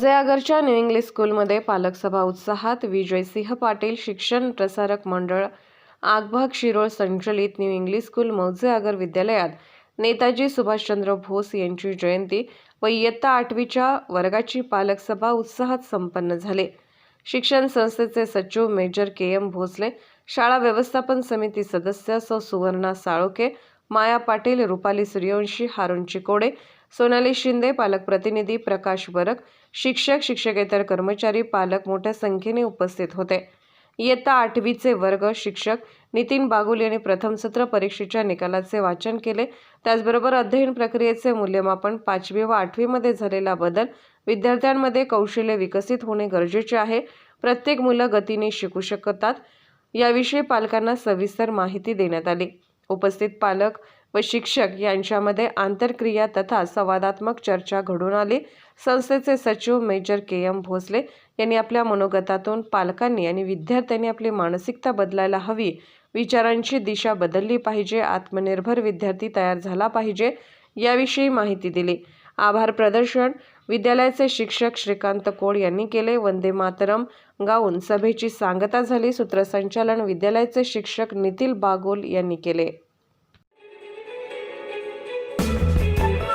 जयागरच्या new English स्कूलमध्ये पालक सभा उत्साहात विजयसिंह पाटील शिक्षण प्रसारक मंडळ आगभाग शिरोळ संचलित न्यू इंग्लिश स्कूल मौजयागर विद्यालयात. नेताजी सुभाषचंद्र बोस यांची जयंती व इयत्ता आठवीच्या वर्गाची पालकसभा उत्साहात संपन्न झाली. शिक्षण संस्थेचे सचिव मेजर के एम भोसले शाळा व्यवस्थापन समिती सदस्य सौ सुवर्णा साळोके माया पाटील रुपाली सूर्यवंशी हारुण चिकोडे सोनाली शिंदे पालक प्रतिनिधी प्रकाश बरक शिक्षक शिक्षकेतर कर्मचारी पालक मोठ्या संख्येने उपस्थित होते. इयत्ता आठवीचे वर्ग शिक्षक नितीन बागुल यांनी प्रथम सत्र परीक्षेच्या निकालाचे वाचन केले. त्याचबरोबर अध्ययन प्रक्रियेचे मूल्यमापन पाचवी व आठवीमध्ये झालेला बदल विद्यार्थ्यांमध्ये कौशल्य विकसित होणे गरजेचे आहे. प्रत्येक मुलं गतीने शिकू शकतात. याविषयी पालकांना सविस्तर माहिती देण्यात आली. उपस्थित पालक व शिक्षक यांच्यामध्ये आंतरक्रिया तथा संवादात्मक चर्चा घडून आली. संस्थेचे सचिव मेजर के एम भोसले यांनी आपल्या मनोगतातून पालकांनी आणि विद्यार्थ्यांनी आपली मानसिकता बदलायला हवी. विचारांची दिशा बदलली पाहिजे. आत्मनिर्भर विद्यार्थी तयार झाला पाहिजे याविषयी माहिती दिली. आभार प्रदर्शन विद्यालयाचे शिक्षक श्रीकांत कोळ यांनी केले. वंदे मातरम गाऊन सभेची सांगता झाली. सूत्रसंचालन विद्यालयाचे शिक्षक नितील बागोल यांनी केले.